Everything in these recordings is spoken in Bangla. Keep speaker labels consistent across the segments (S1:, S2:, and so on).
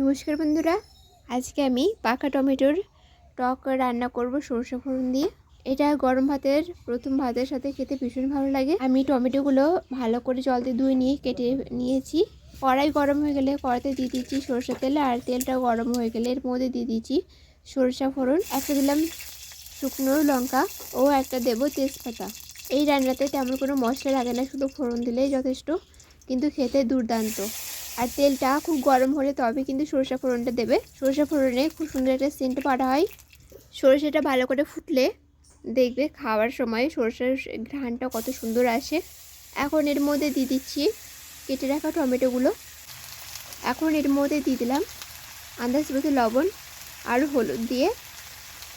S1: নমস্কার বন্ধুরা, আজকে আমি পাকা টমেটোর টক রান্না করব সরষে ফোড়ন দিয়ে। এটা গরম ভাতের, প্রথম ভাতের সাথে খেতে ভীষণ ভালো লাগে। আমি টমেটোগুলো ভালো করে জল দিয়ে ধুয়ে নিয়ে কেটে নিয়েছি। কড়াই গরম হয়ে গেলে কড়াইতে দিয়ে দিচ্ছি সরষের তেল আর তেলটা গরম হয়ে গেলে এর মধ্যে দিয়ে দিচ্ছি সরষা ফোড়ন, একটা দিলাম শুকনো লঙ্কা ও একটা দেবো তেজপাতা। এই রান্নাতে তেমন কোনো মশলা লাগে না, শুধু ফোড়ন দিলেই যথেষ্ট, কিন্তু খেতে দুর্দান্ত। আর তেলটা খুব গরম হলে তবে কিন্তু সরষা ফোড়নটা দেবে। সরষা ফোড়নে খুব সুন্দর একটা সেন্ট পাড়া হয়। সরষেটা ভালো করে ফুটলে দেখবে খাওয়ার সময় সরষের ঘ্রাণটা কত সুন্দর আসে। এখন এর মধ্যে দিয়ে দিচ্ছি কেটে রাখা টমেটোগুলো। এখন এর মধ্যে দিয়ে দিলাম আন্দাজ মতো লবণ আর হলুদ দিয়ে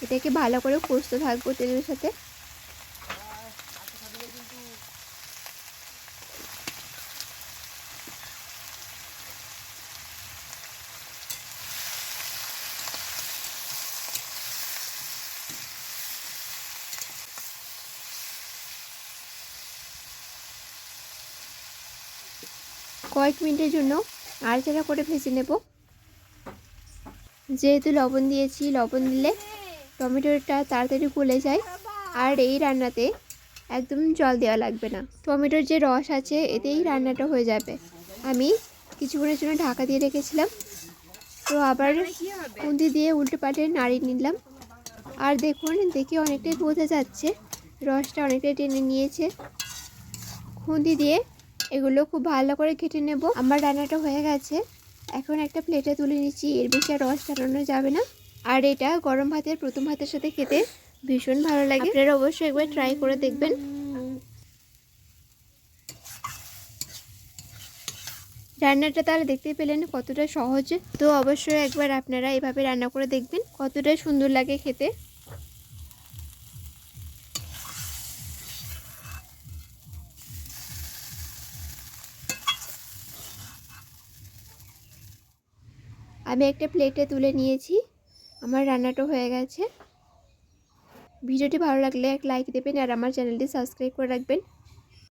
S1: এটাকে ভালো করে কষতে থাকব তেলের সাথে কয়েক মিনিটের জন্য নাড়াচাড়া করে ভেজে নেব। যেহেতু লবণ দিয়েছি, লবণ দিলে টমেটোটা তাড়াতাড়ি গলে যায় আর এই রান্নাতে একদম জল দেওয়া লাগবে না। টমেটোর যে রস আছে, এতেই রান্নাটা হয়ে যাবে। আমি কিছুক্ষণের জন্য ঢাকা দিয়ে রেখেছিলাম। তো আবার খুন্তি দিয়ে উল্টে পাল্টে নাড়িয়ে নিলাম। আর দেখুন, দেখে অনেকটাই বোঝা যাচ্ছে, রসটা অনেকটাই টেনে নিয়েছে। খুন্তি দিয়ে এগুলো খুব ভালো করে কেটে নেব। আমার রান্নাটা হয়ে গেছে। এখন একটা প্লেটে তুলে নিচ্ছি। এর বেশি আর রস টানানো যাবে না। আর এটা গরম ভাতের প্রথম ভাতের সাথে খেতে ভীষণ ভালো লাগে। আপনারা অবশ্যই একবার ট্রাই করে দেখবেন। রান্নাটা তাহলে দেখতে পেলেন কতটা সহজ। তো অবশ্যই একবার আপনারা এভাবে রান্না করে দেখবেন কতটা সুন্দর লাগে খেতে। আমি একটা প্লেটে তুলে নিয়েছি। আমার রান্নাটা হয়ে গেছে। ভিডিওটি ভালো লাগলে এক লাইক দেবেন আর আমার চ্যানেলটি সাবস্ক্রাইব করে রাখবেন।